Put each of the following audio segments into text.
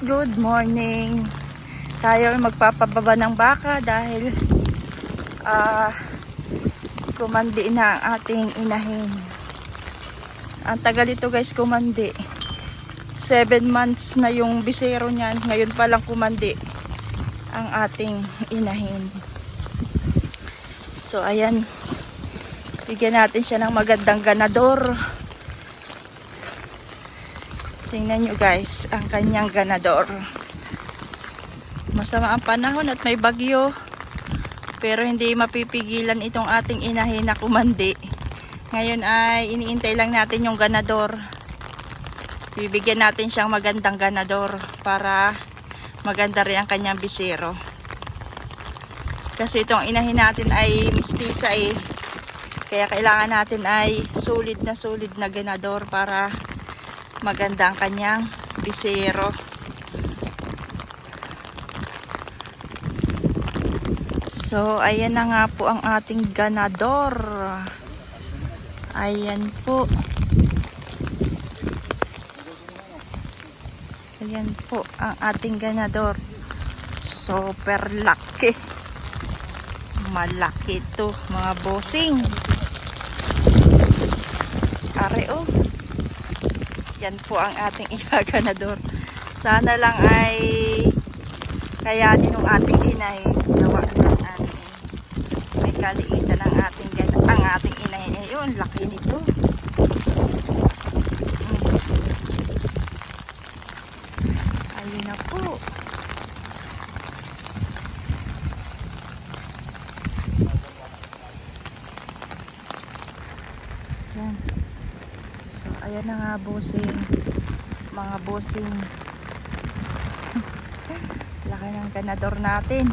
Good morning. Tayo ay magpapababa ng baka dahil ah kumandi na ang ating inahin. Ang tagal ito guys kumandi. Seven months na yung bisero niyan. Ngayon pa lang kumandi ang ating inahin. So ayan. Bigyan natin siya ng magandang ganador. Tingnan nyo guys, ang kanyang ganador. Masama ang panahon at may bagyo. Pero hindi mapipigilan itong ating inahin na kumandi. Ngayon ay iniintay lang natin yung ganador. Bibigyan natin siyang magandang ganador para maganda rin ang kanyang bisero. Kasi itong inahin natin ay mistisa eh. Kaya kailangan natin ay solid na solid na ganador para maganda ang kanyang bisero. So, ayan na nga po ang ating ganador. Ayan po. Ayan po ang ating ganador. Super laki. Malaki to mga bossing. Are oh. Yan po ang ating igaganador. Sana lang ay kayanin ng ating inay gawa ng ating may kaliitan ng ating ang ating inay ayun laki nito Mm. ayun na po yan so ayan na nga bossing. Mga bossing. Laki ng ganador natin.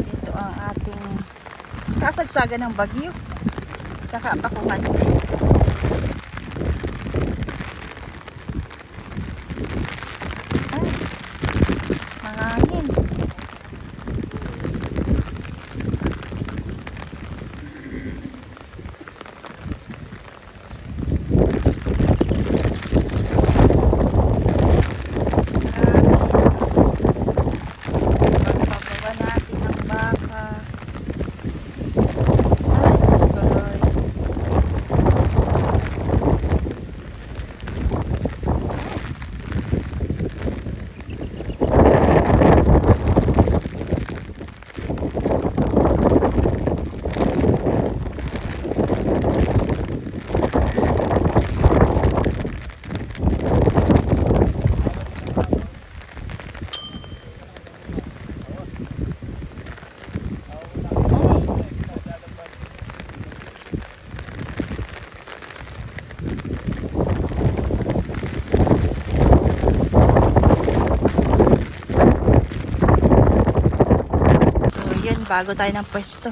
Ito ang ating kasagsagan ng bagyo. Kakapakuhan din ay mahangin Pagpapagawa natin ang baka. Ay, Diyos ko, Lord. Ay. So, yun, bago tayo ng pwesto.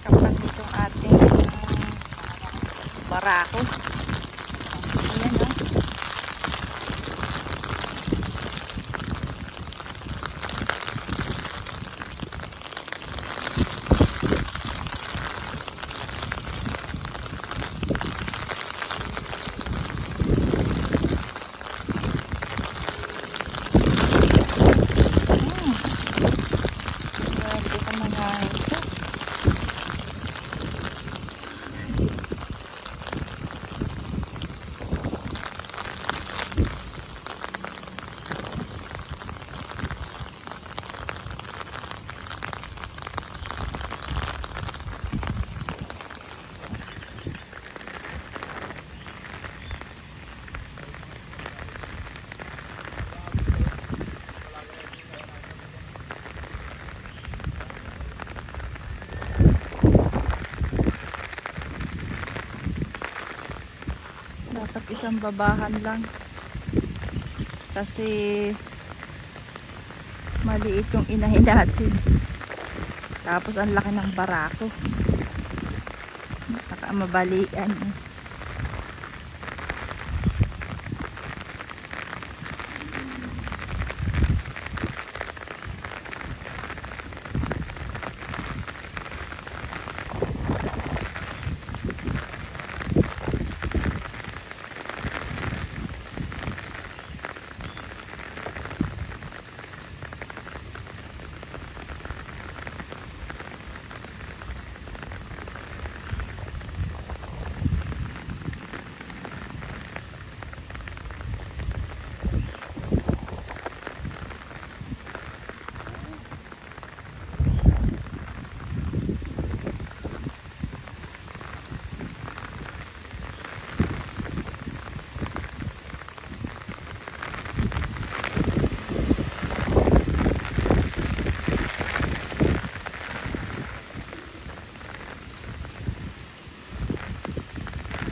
Kapag itong ating barako. Ayan, oh. Hmm. Pwede ka mga ito. Isang babahan lang. Kasi maliit yung inahin natin. Tapos ang laki ng barako. Baka mabalian. eh.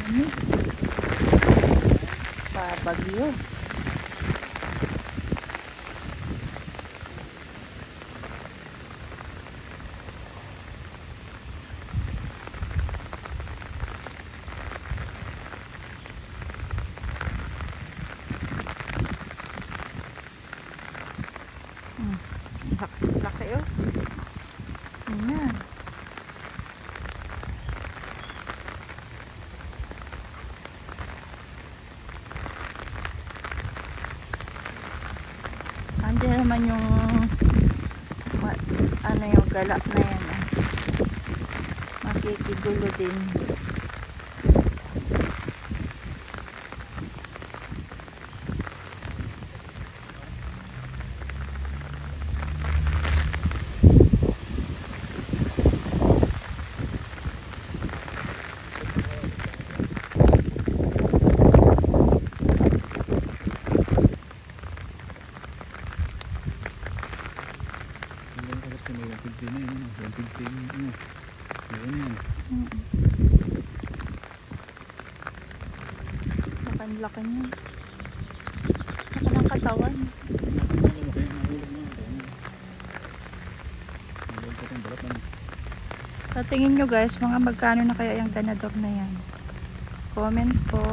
Ano? Hmm? Pabagyo. Hmm. Laki, laki oh. Ayan. Makikigulo din. Hanggang sa kasi may 150 na yun, ano, 150 na yun, ano. Meron yan. Mm. Lakan-laki niya. Laki ng katawan. Sa tingin nyo guys, mga magkano na kaya yung ganador na yan? Comment po.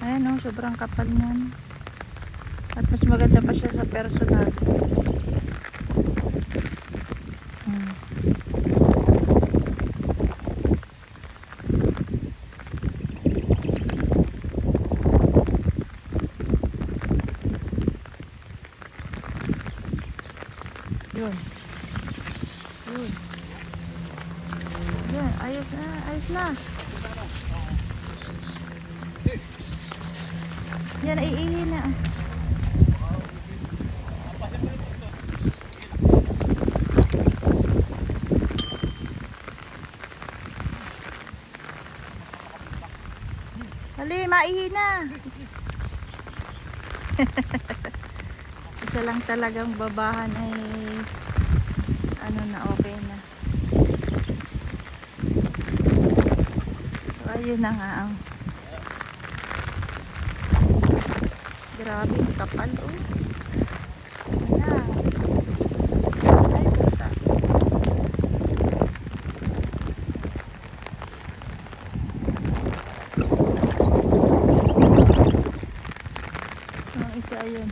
Ayan o, sobrang kapal niyan. At mas maganda pa siya sa personal. Hmm. Yun. Yun. Yan, ayos na, ayos na. Yan, iihi na. Hali, maihi na. Isa lang talagang babahan ay ano na okay na. So ayun na nga ang Grabe, kapal oh. Ayan. Ay, pusa. Ayun.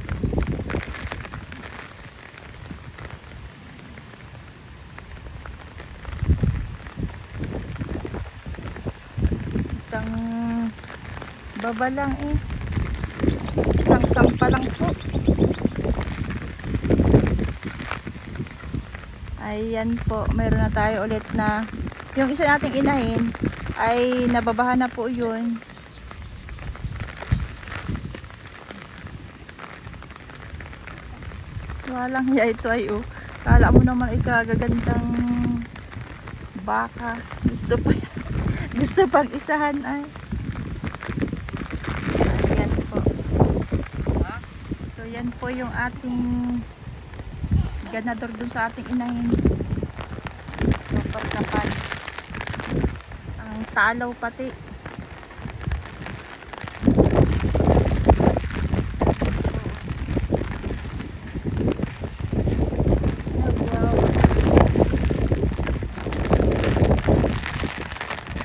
Isang baba lang eh. Isang sampa lang po. Ayan po, meron na tayo ulit na yung isa nating inahin ay nababahan na po yun. Walang ya ito ay oh. Kala mo naman ay kagagandang baka. Gusto pa gusto pag isahan ay. Ayan po. So yan po yung ating ganador dun sa ating inahin. Super kapal. Ang talaw pati.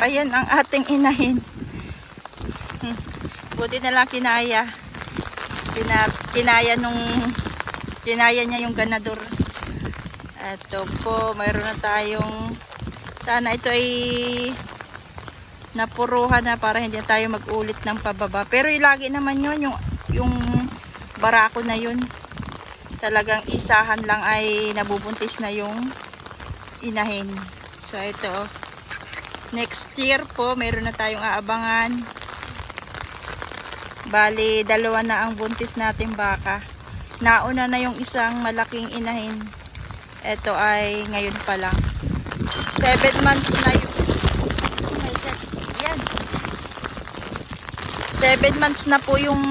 Ayan ang ating inahin. Hmm. Buti na lang kinaya. Kina, kinaya nung kinaya niya yung ganador. Ito po, mayroon na tayong sana ito ay napuruhan na para hindi tayo mag-ulit ng pababa. Pero yung lagi naman yun, yung, yung barako na yun. Talagang isahan lang ay nabubuntis na yung inahin. So ito, oh. Next year po, mayroon na tayong aabangan. Bali, dalawa na ang buntis nating baka. Nauna na yung isang malaking inahin. Ito ay ngayon pa lang. 7 months na yun. Yan. 7 months na po yung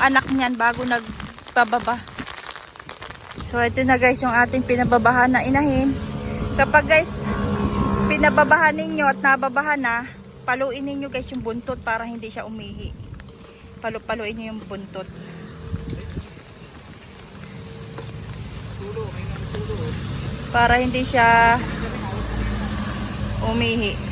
anak niyan bago nagpababa. So, ito na guys yung ating pinababahan na inahin. Kapag guys, pinababahan ninyo at nababahan na, paluin ninyo guys yung buntot para hindi siya umihi. Palu-paluin nyo yung buntot. Para hindi siya umihi.